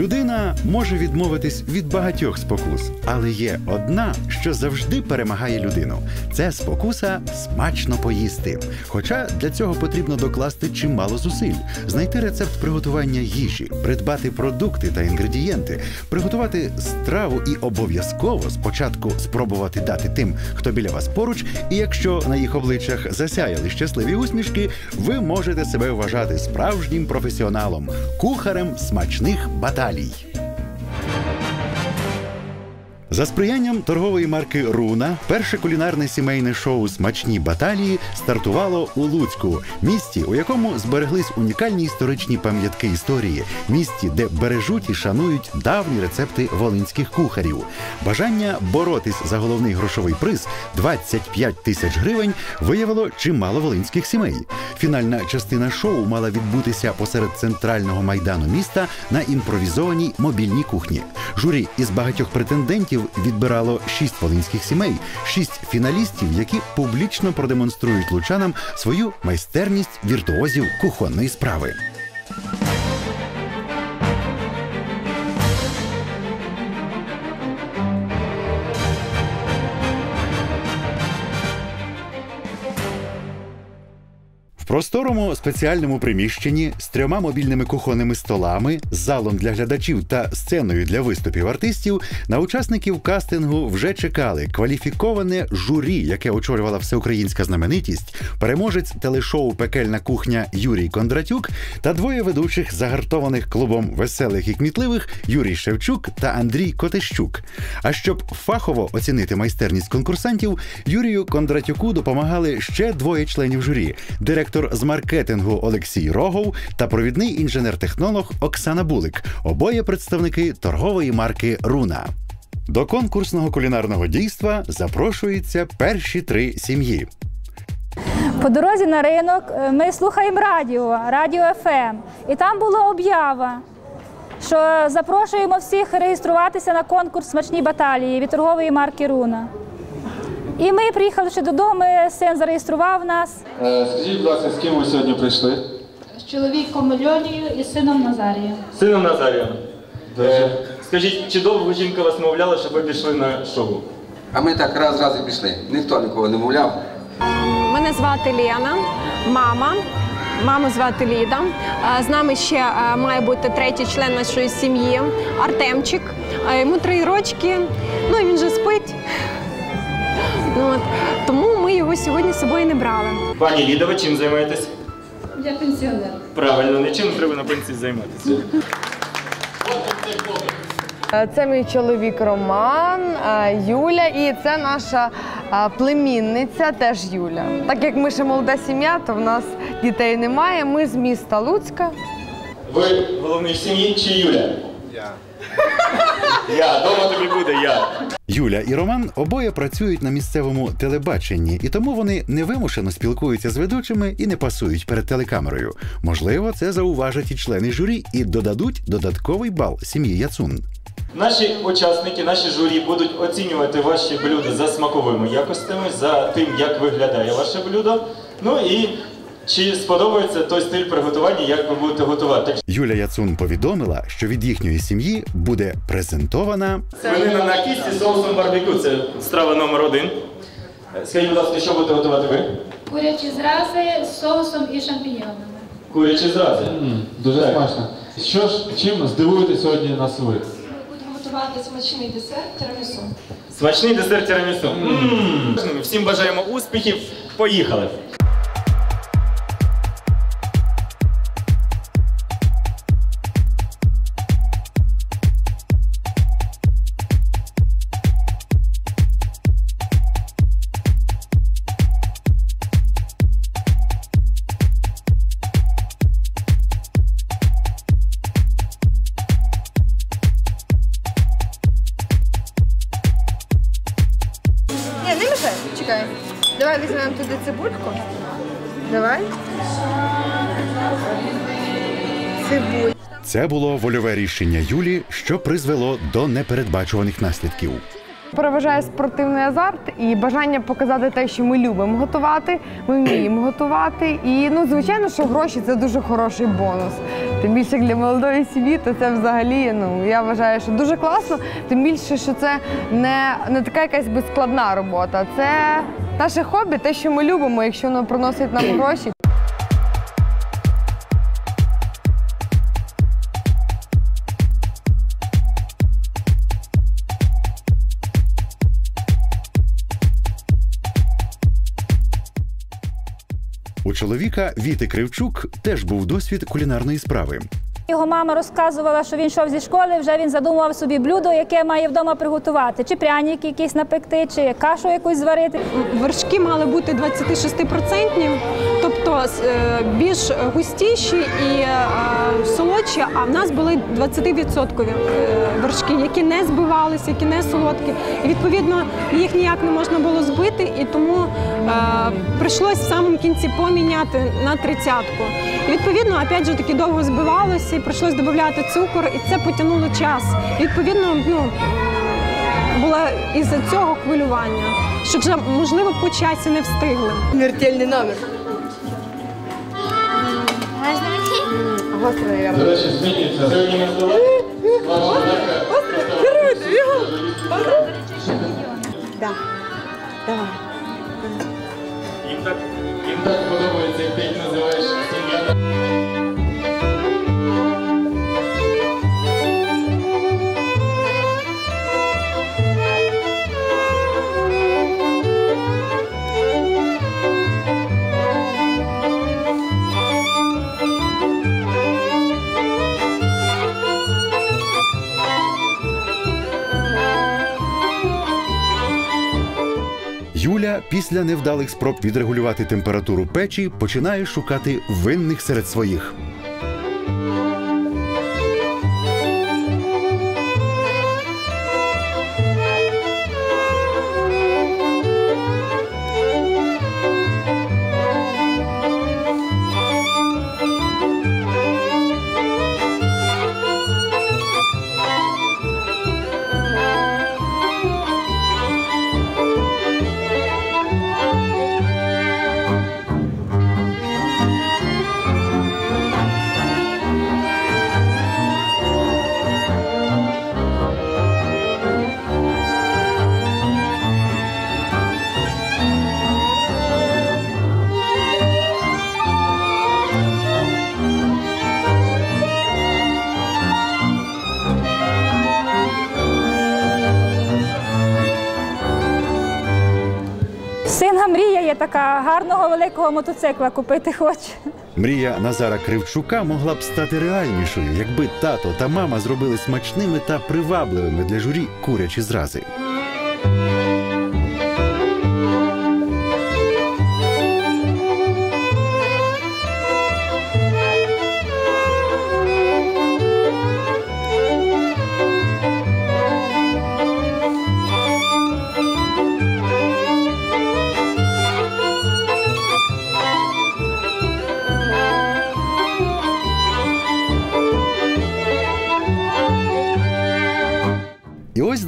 Людина може відмовитись від багатьох спокус, але є одна, що завжди перемагає людину. Це спокуса смачно поїсти. Хоча для цього потрібно докласти чимало зусиль, знайти рецепт приготування їжі, придбати продукти та інгредієнти, приготувати страву і обов'язково спочатку спробувати дати тим, хто біля вас поруч, і якщо на їх обличчях засяяли щасливі усмішки, ви можете себе вважати справжнім професіоналом, кухарем смачних баталій. За сприянням торгової марки Руна перше кулінарне сімейне шоу Смачні баталії стартувало у Луцьку, місті, у якому збереглись унікальні історичні пам'ятки історії, місті, де бережуть і шанують давні рецепти волинських кухарів. Бажання боротись за головний грошовий приз 25 тисяч гривень виявило чимало волинських сімей. Фінальна частина шоу мала відбутися посеред центрального майдану міста на імпровізованій мобільній кухні. Журі із багатьох претендентів відбирало шість волинських сімей, шість фіналістів, які публічно продемонструють лучанам свою майстерність віртуозів кухонної справи. Просторому спеціальному приміщенні з трьома мобільними кухонними столами, залом для глядачів та сценою для виступів артистів на учасників кастингу вже чекали кваліфіковане журі, яке очолювала всеукраїнська знаменитість, переможець телешоу Пекельна кухня Юрій Кондратюк та двоє ведучих загартованих клубом веселих і кмітливих Юрій Шевчук та Андрій Котещук. А щоб фахово оцінити майстерність конкурсантів, Юрію Кондратюку допомагали ще двоє членів журі: директор з маркетингу Олексій Рогов та провідний інженер-технолог Оксана Булик, обоє представники торгової марки Руна. До конкурсного кулінарного дійства запрошуються перші три сім'ї. По дорозі на ринок е, ми слухаємо радіо, радіо ФМ. І там була об'ява, що запрошуємо всіх реєструватися на конкурс смачні баталії від торгової марки Руна. І ми приїхали ще додому, син зареєстрував нас. Е, Скажіть, будь ласка, з ким ви сьогодні прийшли? З чоловіком Льонією і сином Назарієм. Сином Назарієм. Е, Скажіть, чи довго жінка вас мовляла, щоб ви пішли на шоу? А ми так раз раз і пішли. Ніхто нікого не мовляв. Мене звати Лена, мама. Маму звати Ліда. Е, З нами ще е, має бути третій член нашої сім'ї Артемчик. Йому три рочки. Ну і він же спить. Ну, От. Тому ми його сьогодні з собою не брали. Пані Ліда, ви чим займаєтесь? Я пенсіонер. Правильно, нічим треба на пенсії займатися. Е, Це мій чоловік Роман, е, Юля, і це наша е, племінниця, теж Юля. Так як ми ще молода сім'я, то в нас дітей немає. Ми з міста Луцька. Ви головний в сім'ї чи Юля? Я. Я, дома тобі буде я. Юля і Роман обоє працюють на місцевому телебаченні, і тому вони невимушено спілкуються з ведучими і не пасують перед телекамерою. Можливо, це зауважать і члени журі і додадуть додатковий бал сім'ї Яцун. Наші учасники, наші журі будуть оцінювати ваші блюда за смаковими якостями, за тим, як виглядає ваше блюдо. Ну і чи сподобається той стиль приготування, як ви будете готувати. Юля Яцун повідомила, що від їхньої сім'ї буде презентована Свинина на кісті з соусом барбекю. Це страва номер один. Скажіть, будь ласка, що будете готувати ви? Курячі зрази з соусом і шампіньйонами. Курячі зрази. Дуже смачно. Що ж, чим здивуєте сьогодні нас ви? Будемо готувати смачний десерт тирамісу. Смачний десерт тірамісу. М. Всім бажаємо успіхів. Поїхали. Це було вольове рішення Юлі, що призвело до непередбачуваних наслідків. Переважає спортивний азарт і бажання показати те, що ми любимо готувати, ми вміємо готувати. І ну, звичайно, що гроші це дуже хороший бонус. Тим більше для молодої сім'ї, то це взагалі, ну я вважаю, що дуже класно. Тим більше, що це не, не така якась безскладна робота. Це наше хобі, те, що ми любимо, якщо воно приносить нам гроші. Чоловіка Віти Кривчук теж був досвід кулінарної справи. Його мама розказувала, що він йшов зі школи, вже він задумував собі блюдо, яке має вдома приготувати, чи пряники якісь напекти, чи кашу якусь зварити. Вершки мали бути 26%, тобто е, більш густіші і е, солодші, а в нас були 20% е, вершки, які не збивалися, які не солодкі. І відповідно їх ніяк не можна було збити, і тому прийшлось в самому кінці поміняти на тридцятку. І відповідно, опять же таки довго збивалося, і прийшлось додати цукор, і це потягнуло час. І, відповідно, ну було із-за цього хвилювання, що вже можливо по часі не встигли. Смертельний номер. До речі, змінюється. Сьогодні ми здали. Їм так, їм так подобається, як ти їх називаєш сім'я. Після невдалих спроб відрегулювати температуру печі починає шукати винних серед своїх. Мрія така гарного великого мотоцикла купити хоче. Мрія Назара Кривчука могла б стати реальнішою, якби тато та мама зробили смачними та привабливими для журі курячі зрази.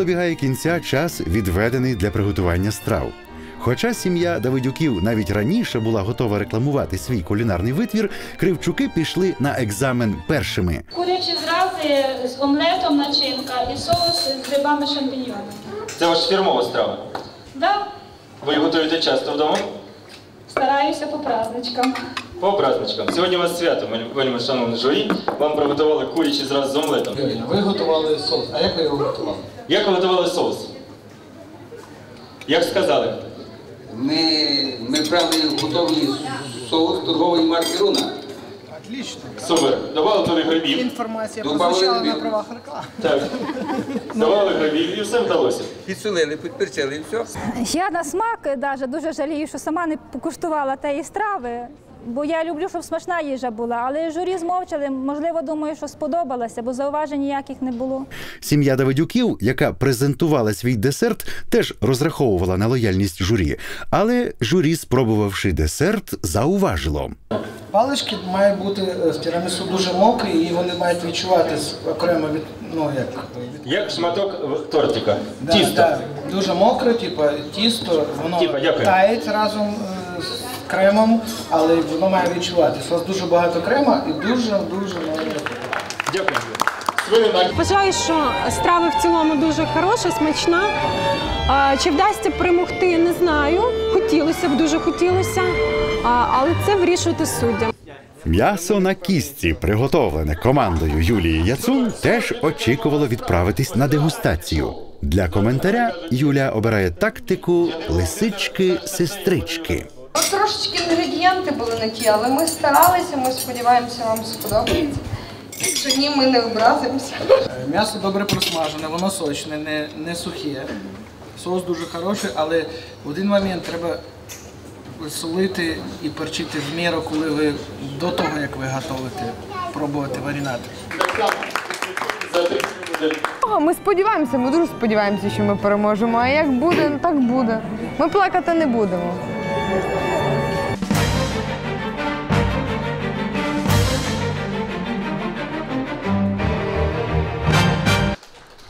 Добігає кінця час, відведений для приготування страв. Хоча сім'я Давидюків навіть раніше була готова рекламувати свій кулінарний витвір, кривчуки пішли на екзамен першими. Курячі зрази з омлетом начинка і соус з грибами шампіньйонами. Це ваша фірмова страва. Да, Ви готуєте часто вдома? стараюся по праздничкам. По праздничкам. Сьогодні у вас свято, вельми- вельми шановне журі. Вам приготували курячі зрази з омлетом. Ви готували соус. А як ви його готували? Як ви готували соус? Як сказали? Ми, ми брали готовий соус торгової марки Руна. Отлично. Супер. Давали туди грибів. Інформація Добавили прозвучала на біль. правах реклами. Так. Давали грибів і все вдалося. Підсолили, підперчили і все. Я на смак даже дуже жалію, що сама не покуштувала тієї страви. Бо я люблю, щоб смачна їжа була, але журі змовчали. Можливо, думаю, що сподобалася, бо зауважень ніяких не було. Сім'я Давидюків, яка презентувала свій десерт, теж розраховувала на лояльність журі. Але журі, спробувавши десерт, зауважило. Палички мають бути е, з тірамісу дуже мокрі і вони мають відчуватись окремо від, ну як, від Як шматок тортика. Да, Тісто. да, дуже мокре, типа тісто, воно Типа, таїть разом е, кремом, але воно має відчуватись. У вас дуже багато крема і дуже дуже мало Дякую. Вважаю, що страва в цілому дуже хороша, смачна. Чи вдасться перемогти, не знаю. Хотілося б, дуже хотілося. Але це вирішувати суддям. М'ясо на кістці, приготовлене командою Юлії Яцун, теж очікувало відправитись на дегустацію. Для коментаря Юля обирає тактику лисички-сестрички. Трошечки інгредієнти були не ті, але ми старалися, ми сподіваємося, вам сподобається. Якщо ні, ми не образимося. Е, М'ясо добре просмажене, воно сочне, не, не сухе. Соус дуже хороший, але в один момент треба солити і перчити в міру, коли ви до того, як ви готуєте, пробувати маринад. О, Ми сподіваємося, ми дуже сподіваємося, що ми переможемо. А як буде, ну так буде. Ми плакати не будемо.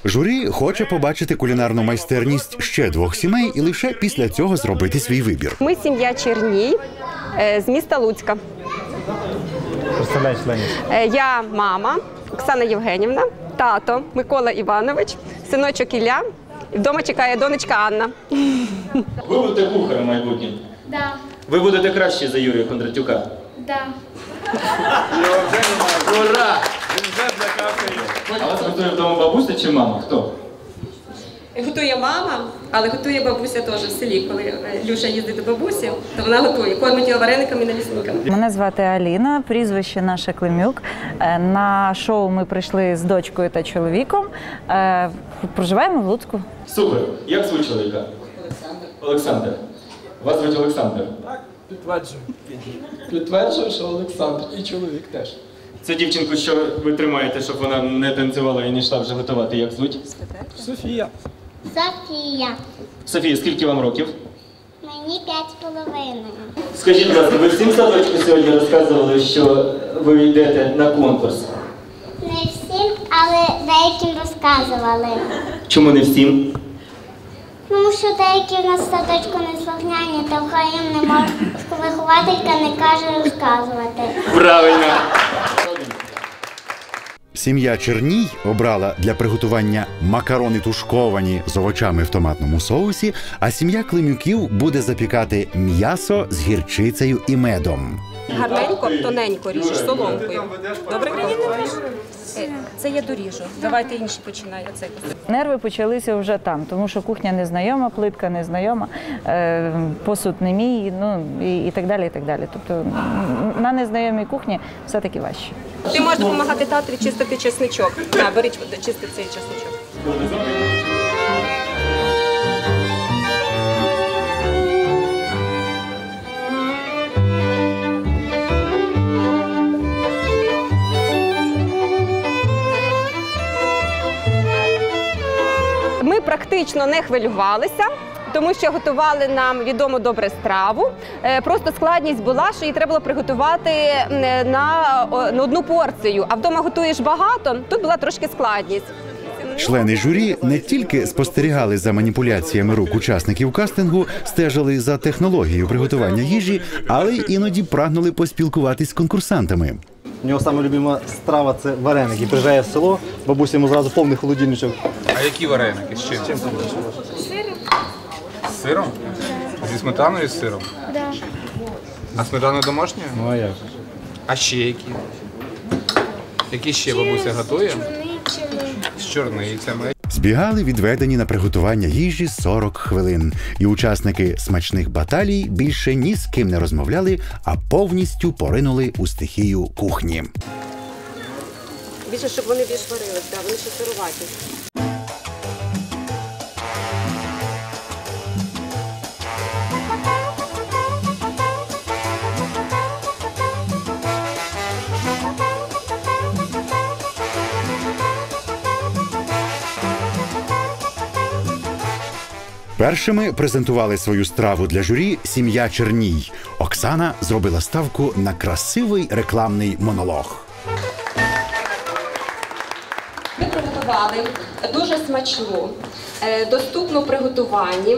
Журі хоче побачити кулінарну майстерність ще двох сімей і лише після цього зробити свій вибір. Ми сім'я Черній е, з міста Луцька. Представляй членів. Е, Я мама Оксана Євгенівна, тато Микола Іванович, синочок Ілля. Вдома чекає донечка Анна. Ви будете кухарем майбутнім. Да, Ви будете краще за Юрія Кондратюка. да. Ура! А вас готує вдома бабуся чи мама? Хто? Готує мама, але готує бабуся теж в селі. Коли е, Люша їздить до бабусі, то вона готує, кормить його варениками і налісниками. Мене звати Аліна, прізвище наше Климюк. Е, На шоу ми прийшли з дочкою та чоловіком. Е, Проживаємо в Луцьку. Супер. Як звуть чоловіка? Олександр. Олександр. Вас звуть Олександр. Підтверджую. Підтверджую, що Олександр і чоловік теж. Це дівчинку, що ви тримаєте, щоб вона не танцювала і не йшла вже готувати. Як звуть? Софія. Софія. Софія, скільки вам років? Мені п'ять з половиною. Скажіть, будь ласка, ви всім садочку сьогодні розказували, що ви йдете на конкурс. Не всім, але деяким розказували. Чому не всім? Тому що деякі в нас в садочку не слухняні, то хай їм не може вихователька не каже розказувати. Правильно. Сім'я Черній обрала для приготування макарони тушковані з овочами в томатному соусі, а сім'я Климюків буде запікати м'ясо з гірчицею і медом. Гарненько, тоненько ріжеш соломкою. Добре? Е, Це я доріжу. Давайте інші починай. Оцей. Нерви почалися вже там, тому що кухня незнайома, плитка незнайома, е, посуд не мій, ну і, і так далі. і так далі. Тобто на незнайомій кухні все-таки важче. Ти можеш допомагати татові чистити чесничок. Беріть чисти цей чесничок. Ми не хвилювалися. Тому що готували нам відому добре страву. Е, Просто складність була, що її треба було приготувати на, на одну порцію. А вдома готуєш багато. Тут була трошки складність. Члени журі не тільки спостерігали за маніпуляціями рук учасників кастингу, стежили за технологією приготування їжі, але й іноді прагнули поспілкуватись з конкурсантами. У нього саме любима страва це вареники. Приїжджає в село, бабуся йому зразу повний холодильничок. А які вареники? З чим? З сиром? Зі сметаною і з сиром? Да. А сметана домашня? Ну а як? А ще які? Які ще бабуся готує? З чорницями. Збігали відведені на приготування їжі 40 хвилин, і учасники смачних баталій більше ні з ким не розмовляли, а повністю поринули у стихію кухні. Більше, щоб вони більш варилися, вони ще сируваті. Першими презентували свою страву для журі сім'я Черній. Оксана зробила ставку на красивий рекламний монолог. Ми приготували дуже смачну, е, доступну приготуванні,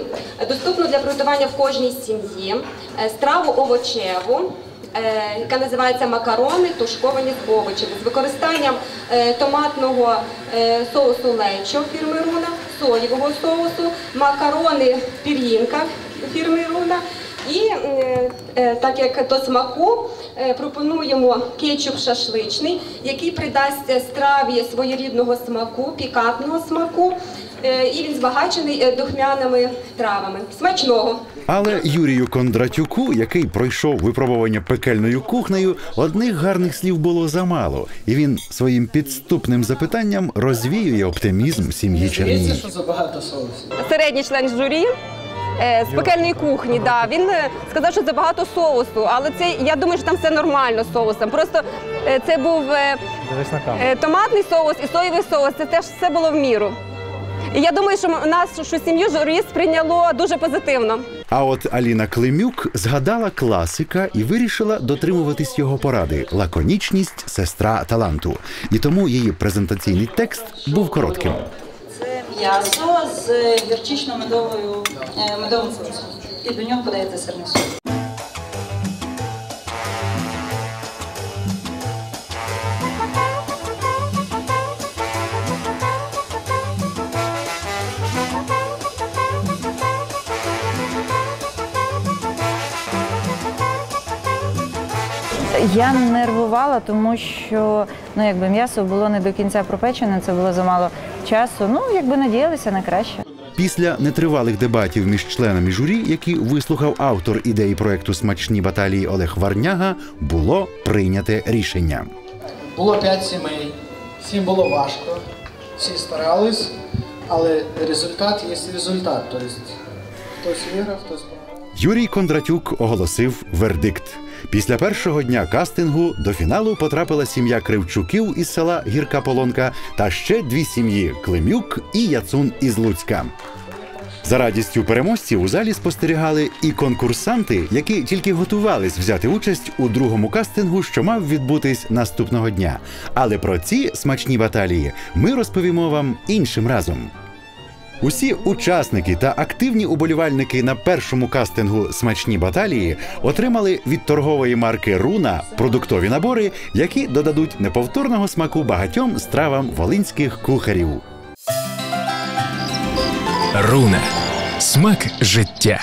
доступну для приготування в кожній сім'ї, е, страву овочеву. Е, яка називається макарони тушковані з овочами з використанням е, томатного е, соусу лечо фірми Руна, соєвого соусу, макарони пір'їнка фірми Руна. І так як до смаку пропонуємо кетчуп шашличний, який придасть страві своєрідного смаку, пікантного смаку, і він збагачений е, духмяними травами. Смачного! Але Юрію Кондратюку, який пройшов випробування пекельною кухнею, одних гарних слів було замало, і він своїм підступним запитанням розвіює оптимізм сім'ї Черній. що забагато соусів. середній член журі. е, З пекельної кухні, да. він е, сказав, що забагато соусу, але це я думаю, що там все нормально з соусом. Просто е, це був е, е, томатний соус і соєвий соус. Це теж все було в міру. І я думаю, що нашу сім'ю журі сприйняло дуже позитивно. А от Аліна Климюк згадала класика і вирішила дотримуватись його поради лаконічність сестра таланту. І тому її презентаційний текст був коротким. Це м'ясо з гірчично-медовою е, медовим соусом. І до нього подається сирний соус. Я нервувала, тому що ну, якби м'ясо було не до кінця пропечене, це було замало часу. Ну, якби надіялися на краще. Після нетривалих дебатів між членами журі, які вислухав автор ідеї проекту Смачні баталії Олег Варняга, було прийняте рішення. Було п'ять сімей, всім було важко, всі старались, але результат є результат. Тобто хтось виграв, хтось програв. Юрій Кондратюк оголосив вердикт. Після першого дня кастингу до фіналу потрапила сім'я Кривчуків із села Гірка Полонка та ще дві сім'ї Климюк і Яцун із Луцька. За радістю переможців у залі спостерігали і конкурсанти, які тільки готувались взяти участь у другому кастингу, що мав відбутись наступного дня. Але про ці смачні баталії ми розповімо вам іншим разом. Усі учасники та активні уболівальники на першому кастингу Смачні баталії отримали від торгової марки Руна продуктові набори, які додадуть неповторного смаку багатьом стравам волинських кухарів. Руна. Смак життя.